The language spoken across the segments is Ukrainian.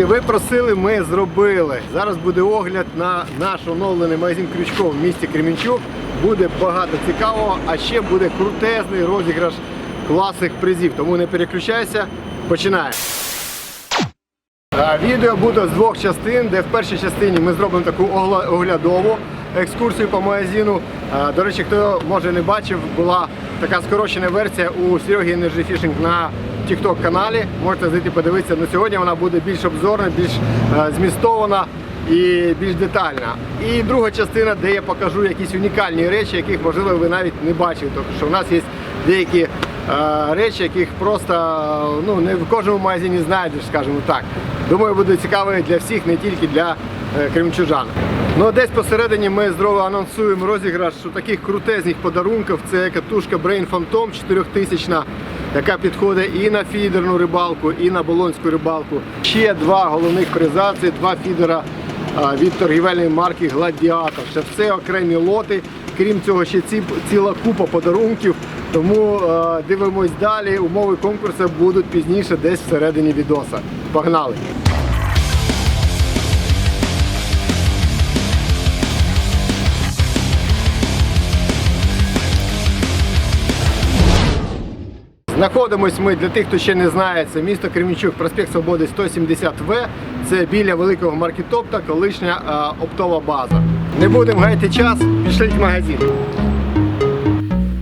Друзі, ви просили, ми зробили. Зараз буде огляд на наш оновлений магазин Крючков в місті Кремінчук. Буде багато цікавого, а ще буде крутезний розіграш класних призів. Тому не переключайся, починаємо. Е, Відео буде з двох частин, де в першій частині ми зробимо таку оглядову екскурсію по магазину. Е, До речі, хто може не бачив, була така скорочена версія у Сереги Energy Fishing на TikTok каналі. Можете зайти подивитися. На сьогодні вона буде більш обзорна, більш е, змістована і більш детальна. І друга частина, де я покажу якісь унікальні речі, яких можливо ви навіть не бачили. Тому що в нас є деякі е, речі, яких просто ну, не в кожному магазині знайдеш, скажімо так. Думаю, буде цікаво для всіх, не тільки для е, кримчужан. Ну, десь посередині ми знову анонсуємо розіграш таких крутезних подарунків. Це катушка Brain Phantom 4000, яка підходить і на фідерну рибалку, і на болонську рибалку. Ще два головних приза це два фідера від торгівельної марки Гладіатор. Це все окремі лоти. Крім цього, ще ці, ціла купа подарунків. Тому дивимось далі. Умови конкурсу будуть пізніше, десь всередині відоса. Погнали! Знаходимось ми для тих, хто ще не знає, це місто Кремінчук, проспект Свободи 170В. Це біля великого маркетопта, колишня е, оптова база. Не будемо гаяти час, пішли в магазин.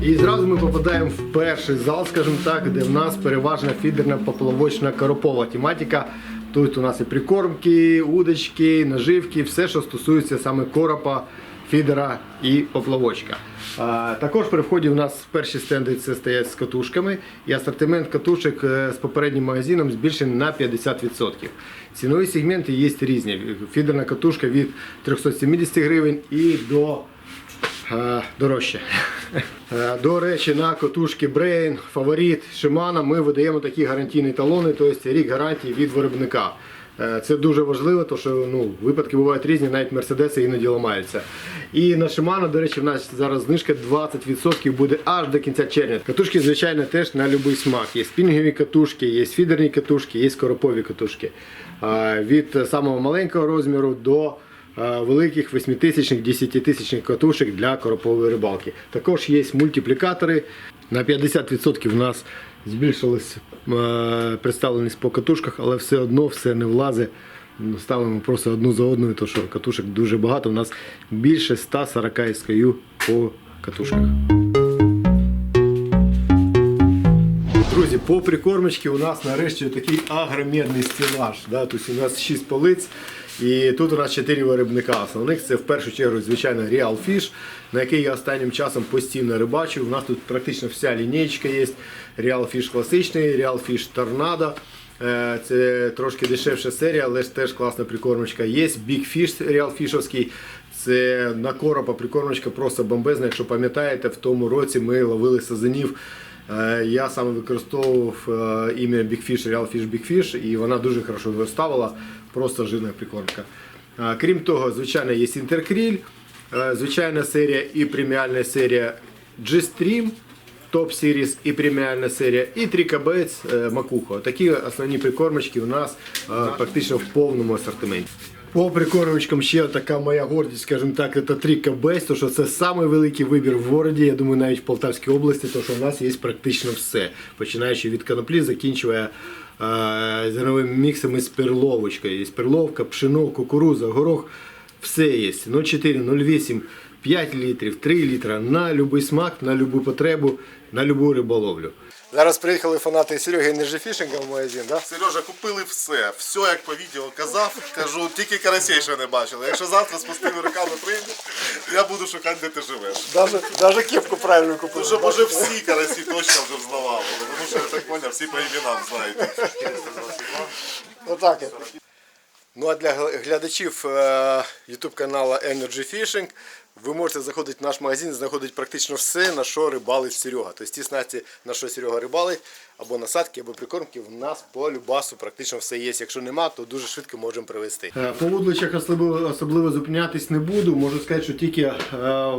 І зразу ми попадаємо в перший зал, скажімо так, де в нас переважна фідерна поплавочна коропова тематика. Тут у нас і прикормки, удочки, наживки, все, що стосується саме коропа, фідера і поплавочка. Також при вході у нас перші стенди це стоять з катушками, і асортимент катушок е, з попереднім магазином збільшений на 50%. Цінові сегменти є різні. Фідерна катушка від 370 гривень і до Е, дорожче. Е, До речі, на котушки Brain, Фаворит, Shimano ми видаємо такі гарантійні талони, тобто рік гарантії від виробника. Е, Це дуже важливо, тому що ну, випадки бувають різні, навіть мерседеси іноді ламаються. І на Shimano, до речі, в нас зараз знижка 20% буде аж до кінця червня. Катушки, звичайно, теж на будь-який смак. Є спінгові катушки, є фідерні катушки, є скоропові катушки. Від самого маленького розміру до великих 8000 10-тисячних катушек для коропової рибалки. Також є мультиплікатори. На 50% в нас збільшилась е, представленість по катушках, але все одно все не влазить. Ну, Ставимо просто одну за одною, тому що катушок дуже багато. У нас більше 140 SKU по катушках. Друзі, по прикормочці у нас нарешті такий агромірний стілаж. Да? Тобто у нас 6 полиць. І тут у нас 4 виробника. Основних це в першу чергу, звичайно, Real Fish, на який я останнім часом постійно рибачу. У нас тут практично вся лінійка є. Real Fish класичний, Real Fish Tornado. Е, Це трошки дешевша серія, але ж теж класна прикормочка. Є Big Fish Real Fishовський. Це на коропа прикормочка просто бомбезна. Якщо пам'ятаєте, в тому році ми ловили сазанів. Е, Я саме використовував е, ім'я Big Fish, Real Fish Big Fish, і вона дуже хорошо виставила, просто жирна прикормка. Е, Крім того, звичайно, є інтеркріль, звичайна серія і преміальна серія G-Stream, Top Series і преміальна серія, і Трікабець Макухо. Такі основні прикормочки у нас практично в повному асортименті. По прикормочкам ще така моя гордість, скажімо так, це Трікабець, тому що це самий великий вибір в городі, я думаю, навіть в Полтавській області, тому що у нас є практично все. Починаючи від коноплі, закінчує зерновими міксами з перловочкою. Є перловка, пшено, кукуруза, горох. Все є. 0,4, 0,8, 5 літрів, 3 літра на будь-який смак, на будь-яку потребу, на будь-яку риболовлю. Зараз приїхали фанати Сереги Нержифішинга в магазин, да? Сережа, купили все. Все, як по відео казав. Кажу, тільки карасей ще не бачили. Якщо завтра з пустими руками прийдеш, я буду шукати, де ти живеш. Даже, даже кепку правильно купили. Вже може всі карасі точно вже взнавали. Тому що я так поняв, всі по іменам знають. Отак. Ну а для глядачів е, YouTube каналу Energy Fishing ви можете заходити в наш магазин, знаходити практично все, на що рибалить Серега. Тобто ті снасті, на що Серега рибалить, або насадки, або прикормки, в нас по любасу практично все є. Якщо нема, то дуже швидко можемо привезти. По вудличах особливо, особливо зупинятись не буду. Можу сказати, що тільки е,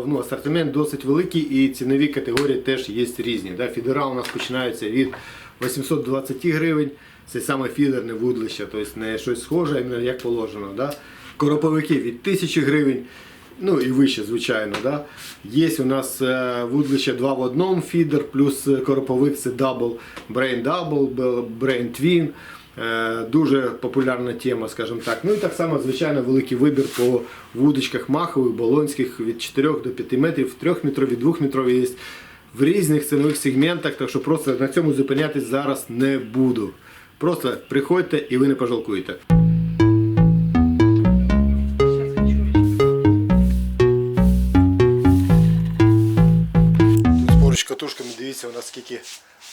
ну, асортимент досить великий і цінові категорії теж є різні. Фідера у нас починаються від 820 гривень. Це саме фідерне вудлище, тобто не щось схоже, як положено. Да? Короповики від 1000 гривень, ну і вище, звичайно. Да? Є у нас е, вудлище 2 в одному фідер, плюс е, короповик це Double, Brain Double, Brain Twin. Е, Дуже популярна тема, скажімо так. Ну і так само, звичайно, великий вибір по вудочках махових, болонських від 4 до 5 метрів, 3 метрові, 2 метрові є в різних цінових сегментах, так що просто на цьому зупинятись зараз не буду. Просто приходьте і ви не пожалкуєте. Катушками, дивіться, у нас скільки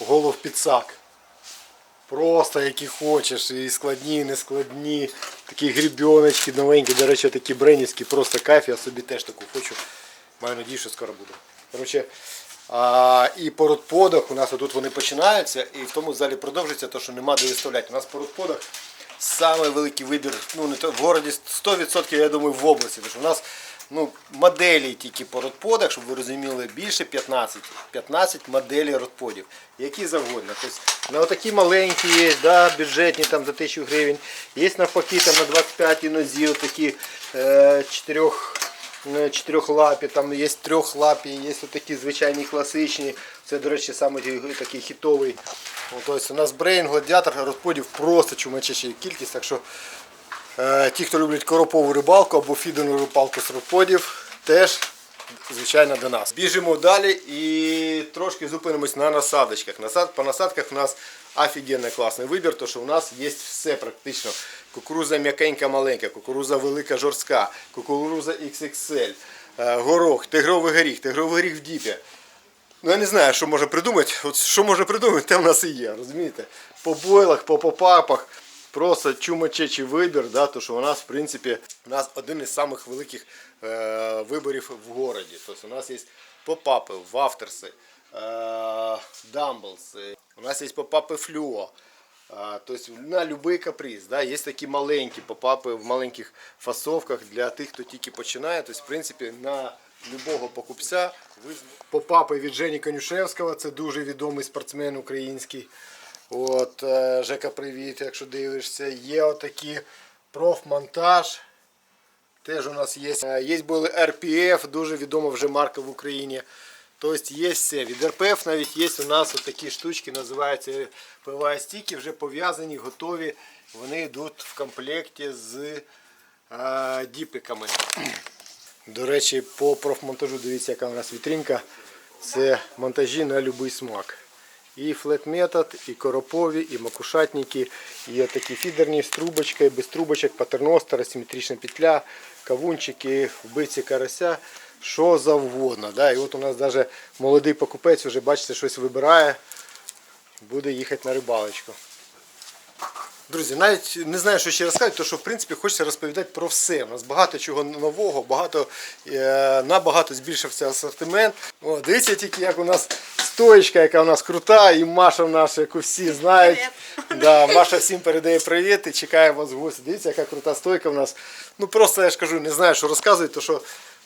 голов підсак. Просто які хочеш, і складні, і не складні. Такі грібіночки новенькі, до речі, такі бренівські, просто кайф, я собі теж таку хочу. Маю надію, що скоро буде. Коротше, а, і по родподах у нас тут вони починаються, і в тому залі продовжується, те, що нема де виставляти. У нас по родподах самий великий вибір, ну не то в городі 100%, я думаю, в області. Тому у нас ну, моделі тільки по родподах, щоб ви розуміли, більше 15. 15 моделей родподів, які завгодно. Тобто на отакі маленькі є, да, бюджетні там за 1000 гривень. Є навпаки там на 25 нозі, отакі е, чотирьох е, чотирьохлапі, там є трьохлапі, є такі звичайні класичні. Це, до речі, саме такий хітовий. Тобто у нас брейн, гладіатор, розподів просто чумачача кількість. Так що ті, хто люблять коропову рибалку або фідерну рибалку з розподів, теж звичайно до нас. Біжимо далі і трошки зупинимось на насадочках. Насад, по насадках у нас офігенно класний вибір, тому що у нас є все практично. Кукуруза м'якенька маленька, кукуруза велика жорстка, кукуруза XXL, е, горох, тигровий горіх, тигровий горіх в діпі. Ну я не знаю, що може придумати. От що може придумати, те в нас і є, розумієте? По бойлах, по попапах. Просто чумачечий вибір, да, то що у нас, в принципі, у нас один із самих великих е, виборів в городі. Тобто у нас є попапи, вафтерси, е, дамблси, у нас є попапи флюо. А, То есть на будь-який каприз. Да? Є такі маленькі попапи в маленьких фасовках для тих, хто тільки починає. Тобто, в принципі, на любого покупця попапи від Жені Конюшевського, це дуже відомий спортсмен український. От, е, Жека, привіт, якщо дивишся. Є отакі профмонтаж. Теж у нас є. Е, Є були RPF, дуже відома вже марка в Україні. Тобто є все. Від RPF навіть є у нас такі штучки, називаються PVA стіки, вже пов'язані, готові. Вони йдуть в комплекті з е, діпиками. До речі, по профмонтажу дивіться, яка у нас вітринка. Це монтажі на будь-який смак. І флет метод, і коропові, і макушатники, і такі фідерні з трубочкою, без трубочок, патерностер, асиметрична петля, кавунчики, вбивці карася, що завгодно. Да? І от у нас навіть молодий покупець вже бачите, щось вибирає, буде їхати на рибалочку. Друзі, навіть не знаю, що ще розказати, тому що в принципі хочеться розповідати про все. У нас багато чого нового, багато, е, набагато збільшився асортимент. О, дивіться тільки, як у нас стоечка, яка у нас крута, і Маша в нас, яку всі знають. Да, Маша всім передає привіт і чекає вас в гості. Дивіться, яка крута стойка в нас. Ну просто я ж кажу, не знаю, що розказувати, то що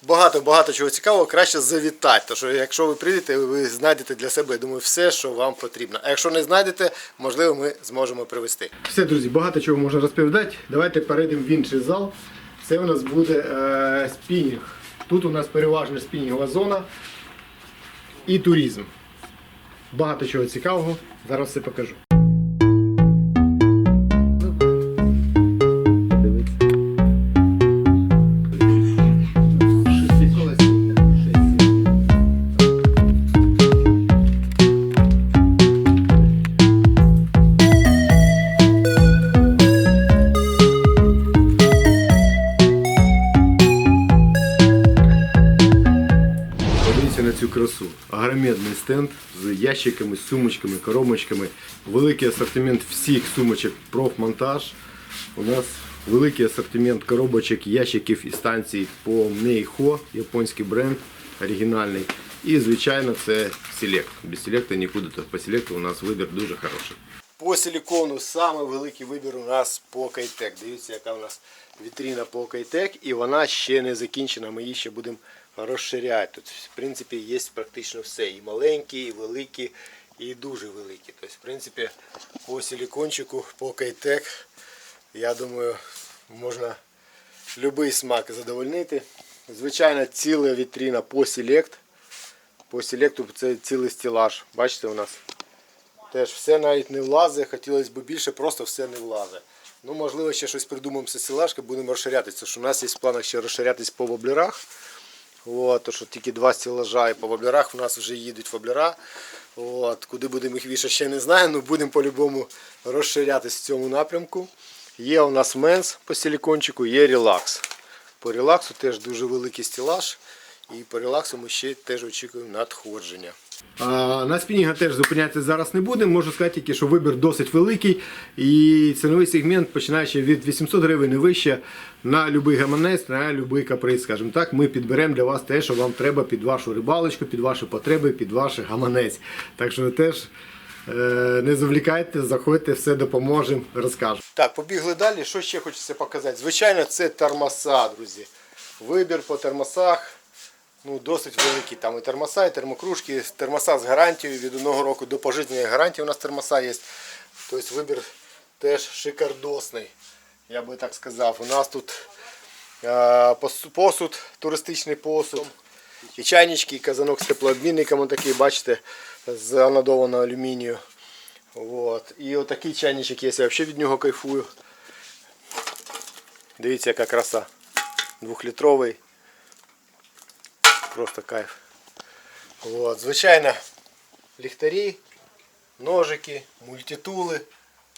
багато-багато чого цікавого, краще завітати. Тому що якщо ви прийдете, ви знайдете для себе, я думаю, все, що вам потрібно. А якщо не знайдете, можливо, ми зможемо привезти. Все, друзі, багато чого можна розповідати. Давайте перейдемо в інший зал. Це у нас буде е, спінінг. Тут у нас переважно спінінгова зона і туризм. Багато чого цікавого. Зараз все покажу. Цю красу. Агромедний стенд з ящиками, сумочками, коробочками. Великий асортимент всіх сумочок профмонтаж. У нас великий асортимент коробочок, ящиків і станцій по Мейхо, японський бренд, оригінальний. І, звичайно, це Select. Без Select нікуди, то по Select у нас вибір дуже хороший. По силікону саме великий вибір у нас по Кайтек. Дивіться, яка у нас вітрина по Кайтек, і вона ще не закінчена. Ми її ще будемо розширяти. Тут, в принципі, є практично все. І маленькі, і великі, і дуже великі. Тобто, в принципі, по силікончику, по кейтек, я думаю, можна будь-який смак задовольнити. Звичайно, ціла вітрина по селект. По селекту це цілий стелаж. Бачите, у нас теж все навіть не влазить. Хотілося б більше, просто все не влазить. Ну, можливо, ще щось придумаємо з стелажки, будемо розширятися. У нас є в планах ще розширятись по воблерах. От, то, що тільки два стілажа і по воблерах у нас вже їдуть воблера. От, куди будемо їх вішати, ще не знаю, але будемо по-любому розширятися в цьому напрямку. Є у нас менс по силікончику, є релакс. По релаксу теж дуже великий стілаж. І по релаксу ми ще теж очікуємо надходження. На спінінга теж зупинятися зараз не будемо. Можу сказати тільки, що вибір досить великий. І ціновий сегмент, починаючи від 800 гривень і вище, на будь-який гаманець, на будь-який каприз, скажімо так, ми підберемо для вас те, що вам треба під вашу рибалочку, під ваші потреби, під ваш гаманець. Так що теж е, не завлікайте, заходьте, все допоможемо, розкажемо. Так, побігли далі. Що ще хочеться показати? Звичайно, це термоса, друзі. Вибір по термосах ну, досить великий. Там і термоса, і термокружки, термоса з гарантією від одного року до пожиттєвої гарантії у нас термоса є. Тобто вибір теж шикардосний, я би так сказав. У нас тут посуд, туристичний посуд, і чайнички, і казанок з теплообмінником, такий, бачите, з анодованого алюмінію. От. І отакий чайничок є, я взагалі від нього кайфую. Дивіться, яка краса. Двохлітровий. Просто кайф. От. Звичайно, ліхтарі, ножики, мультитули,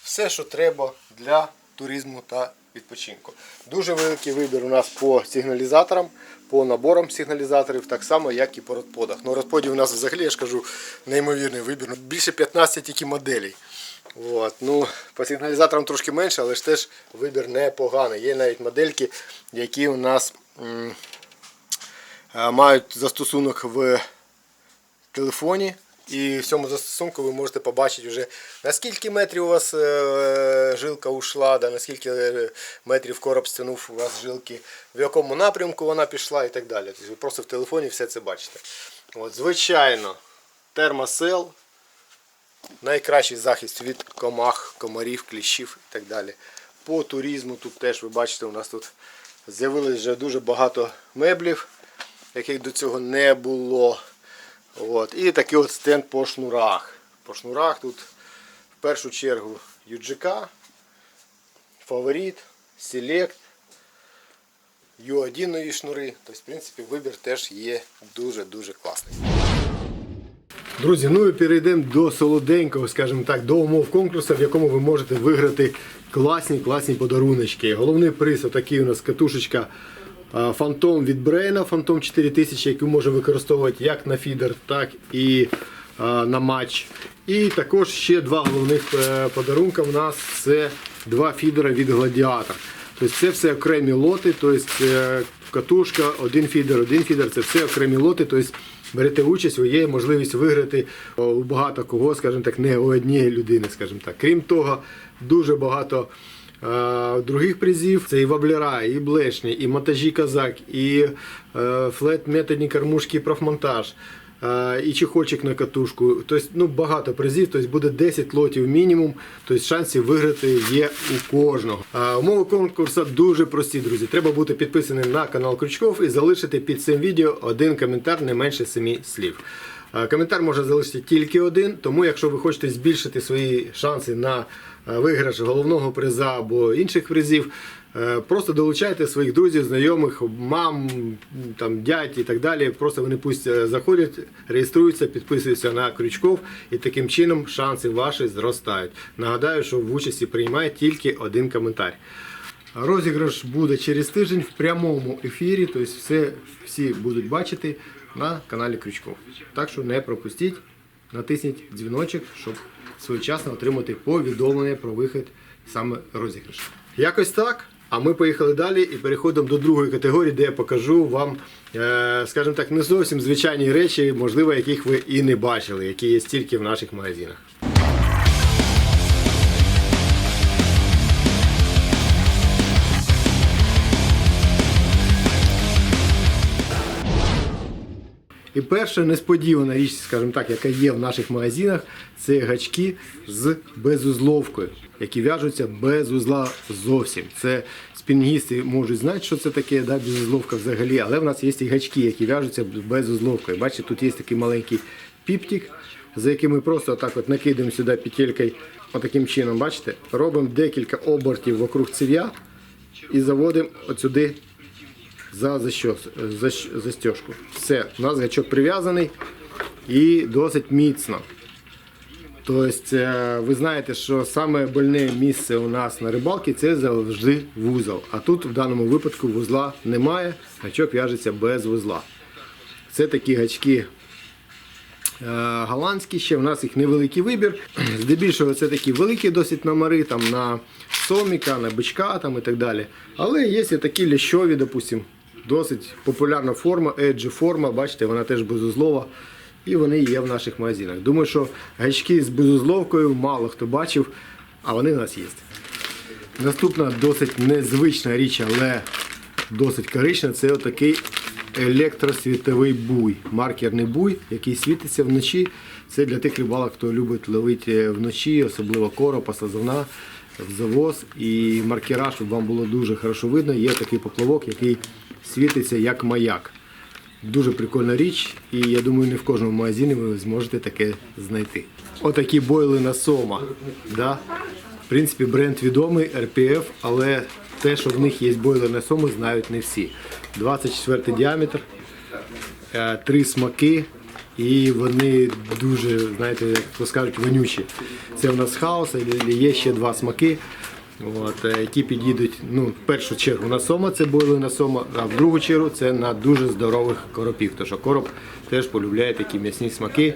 все, що треба для туризму та відпочинку. Дуже великий вибір у нас по сигналізаторам, по наборам сигналізаторів, так само, як і по родподах. Ну, родподів у нас взагалі, я ж кажу, неймовірний вибір. Ну, Більше 15 тільки моделей. От. Ну, по сигналізаторам трошки менше, але ж теж вибір непоганий. Є навіть модельки, які у нас. Е, мають застосунок в телефоні. І в цьому застосунку ви можете побачити вже наскільки метрів у вас е, жилка ушла, да, наскільки е, метрів короб стянув у вас жилки, в якому напрямку вона пішла і так далі. Тобто ви просто в телефоні все це бачите. От, звичайно, термосел найкращий захист від комах, комарів, кліщів і так далі. По туризму тут теж ви бачите, у нас тут з'явилось вже дуже багато меблів, яких до цього не було. От. І такий от стенд по шнурах. По шнурах тут в першу чергу UGK, Фаворит, Select, U1 нові шнури. Тобто, в принципі, вибір теж є дуже-дуже класний. Друзі, ну і перейдемо до солоденького, скажімо так, до умов конкурсу, в якому ви можете виграти класні класні подаруночки. Головний приз отакий у нас катушечка Фантом від Брейна, Фантом 4000, яку можемо використовувати як на фідер, так і на матч. І також ще два головних е, подарунка у нас це два фідера від Гладіатор. Тобто це все окремі лоти, тобто е, катушка, один фідер, один фідер, це все окремі лоти. Тобто берете участь, є можливість виграти у багато кого, скажімо так, не у однієї людини, скажімо так. Крім того, дуже багато е, других призів. Це і воблера, і блешні, і монтажі казак, і е, флет-методні кормушки, і профмонтаж. е, І чехольчик на катушку, тобто ну, багато призів, тобто буде 10 лотів мінімум, тобто шансів виграти є у кожного. А, умови конкурсу дуже прості, друзі. Треба бути підписаним на канал Крючков і залишити під цим відео один коментар не менше 7 слів. Коментар може залишити тільки один, тому якщо ви хочете збільшити свої шанси на е, виграш головного приза або інших призів, е, просто долучайте своїх друзів, знайомих, мам, там, дядь і так далі. Просто вони пусть е, заходять, реєструються, підписуються на Крючков і таким чином шанси ваші зростають. Нагадаю, що в участі приймає тільки один коментар. Розіграш буде через тиждень в прямому ефірі, тобто все, всі будуть бачити на каналі Крючков. Так що не пропустіть, натисніть дзвіночок, щоб своєчасно отримати повідомлення про вихід саме розіграшу. Якось так. А ми поїхали далі і переходимо до другої категорії, де я покажу вам, е, скажімо так, не зовсім звичайні речі, можливо, яких ви і не бачили, які є стільки в наших магазинах. І перша несподівана річ, скажімо так, яка є в наших магазинах, це гачки з безузловкою, які в'яжуться без узла зовсім. Це спінгісти можуть знати, що це таке, да, безузловка взагалі, але в нас є і гачки, які в'яжуться без узловкою. Бачите, тут є такий маленький піптик, за яким ми просто так от накидаємо сюди петелькою, отаким чином, бачите, робимо декілька обертів вокруг цев'я і заводимо от сюди за застежку. Все, у нас гачок прив'язаний і досить міцно. Тобто, е, ви знаєте, що саме больне місце у нас на рибалці це завжди вузол. А тут в даному випадку вузла немає, гачок в'яжеться без вузла. Це такі гачки е, голландські, ще в нас їх невеликий вибір. Здебільшого це такі великі досить номери, там на соміка, на бичка там і так далі. Але є і такі лящові, допустим, досить популярна форма, Edge форма, бачите, вона теж безузлова. І вони є в наших магазинах. Думаю, що гачки з безузловкою мало хто бачив, а вони в нас є. Наступна досить незвична річ, але досить корична, це отакий електросвітовий буй. Маркерний буй, який світиться вночі. Це для тих рибалок, хто любить ловити вночі, особливо коропа, сазана, завоз. І маркера, щоб вам було дуже хорошо видно, є такий поплавок, який світиться як маяк. Дуже прикольна річ, і я думаю, не в кожному магазині ви зможете таке знайти. Отакі бойли на сома. Да? В принципі, бренд відомий, RPF, але те, що в них є бойли на сома, знають не всі. 24 діаметр, е, три смаки, і вони дуже, знаєте, як то скажуть, вонючі. Це в нас хаос, є ще два смаки. От, е, які підійдуть ну, в першу чергу на сома, це бойли на сома, а в другу чергу це на дуже здорових коропів. Що короб теж полюбляє такі м'ясні смаки.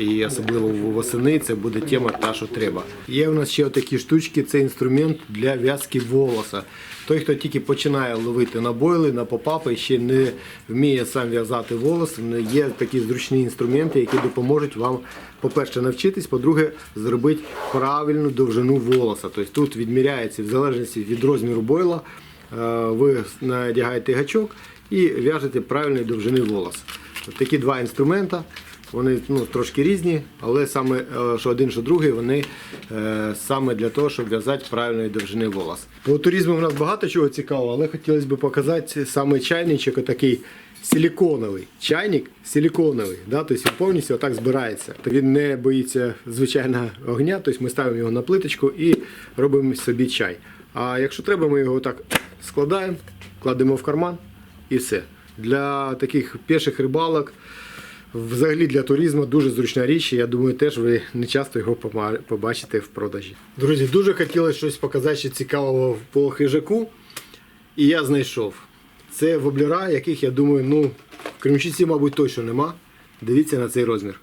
І особливо восени це буде тема та, що треба. Є у нас ще такі штучки, це інструмент для в'язки волоса. Той, хто тільки починає ловити на бойли, на попапи, ще не вміє сам в'язати волос, є такі зручні інструменти, які допоможуть вам, по-перше, навчитись, по-друге, зробити правильну довжину волоса. Тобто тут відміряється в залежності від розміру бойла, е, ви надягаєте гачок і в'яжете правильної довжини волос. Такі два інструмента. Вони ну, трошки різні, але саме е, що один, що другий, вони е, саме для того, щоб в'язати правильної довжини волос. По туризму в нас багато чого цікавого, але хотілося б показати саме чайничок, отакий силіконовий. Чайник силіконовий, да? тобто він повністю отак збирається. Він не боїться звичайного огня, тобто ми ставимо його на плиточку і робимо собі чай. А якщо треба, ми його так складаємо, кладемо в карман і все. Для таких піших рибалок. Взагалі для туризму дуже зручна річ. і Я думаю, теж ви не часто його побачите в продажі. Друзі, дуже хотілося щось показати ще цікавого по хижаку. І я знайшов. Це воблера, яких я думаю, ну, в Кремчиці, мабуть, точно нема. Дивіться на цей розмір.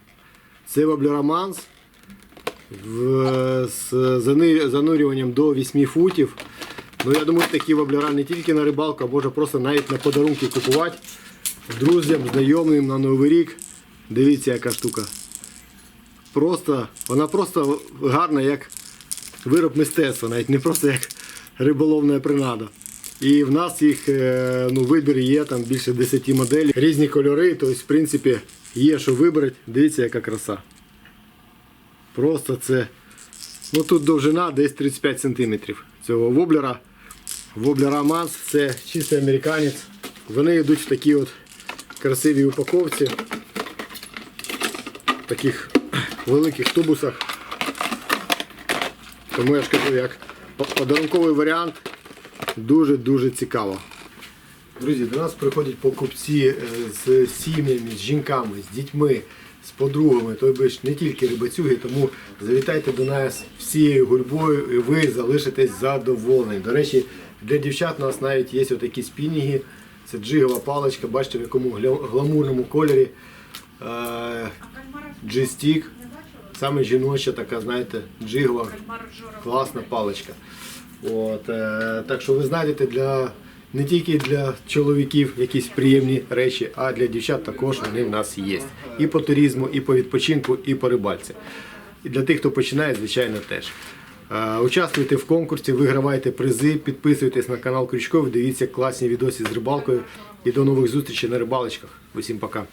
Це воблера Манс в- з занурюванням до 8 футів. Ну, я думаю, такі воблера не тільки на рибалку, а може просто навіть на подарунки купувати друзям, знайомим на Новий рік. Дивіться, яка штука. Просто, вона просто гарна як вироб мистецтва, навіть не просто як риболовна принада. І в нас їх е, ну, вибір є там більше 10 моделей, різні кольори, тобто, в принципі, є що вибрати. Дивіться, яка краса. Просто це. Ну тут довжина десь 35 см цього воблера. Воблера Манс це чистий американець. Вони йдуть в такій от красивій упаковці. Таких великих тубусах. Тому я ж кажу, як по- подарунковий варіант дуже-дуже цікаво. Друзі, до нас приходять покупці е, з сім'ями, з жінками, з дітьми, з подругами, тобто не тільки рибацюги, тому завітайте до нас всією гурьбою і ви залишитесь задоволені. До речі, для дівчат у нас навіть є отакі спінінги. Це джигова паличка, бачите в якому гламурному кольорі. G-Stick. Саме жіноча така, знаєте, джигова, класна паличка. От, е, так що ви знайдете для, не тільки для чоловіків якісь приємні речі, а для дівчат також вони в нас є. І по туризму, і по відпочинку, і по рибальці. І для тих, хто починає, звичайно, теж. Е, Участвуйте в конкурсі, вигравайте призи, підписуйтесь на канал Крючков, дивіться класні відоси з рибалкою. І до нових зустрічей на рибалочках. Усім пока.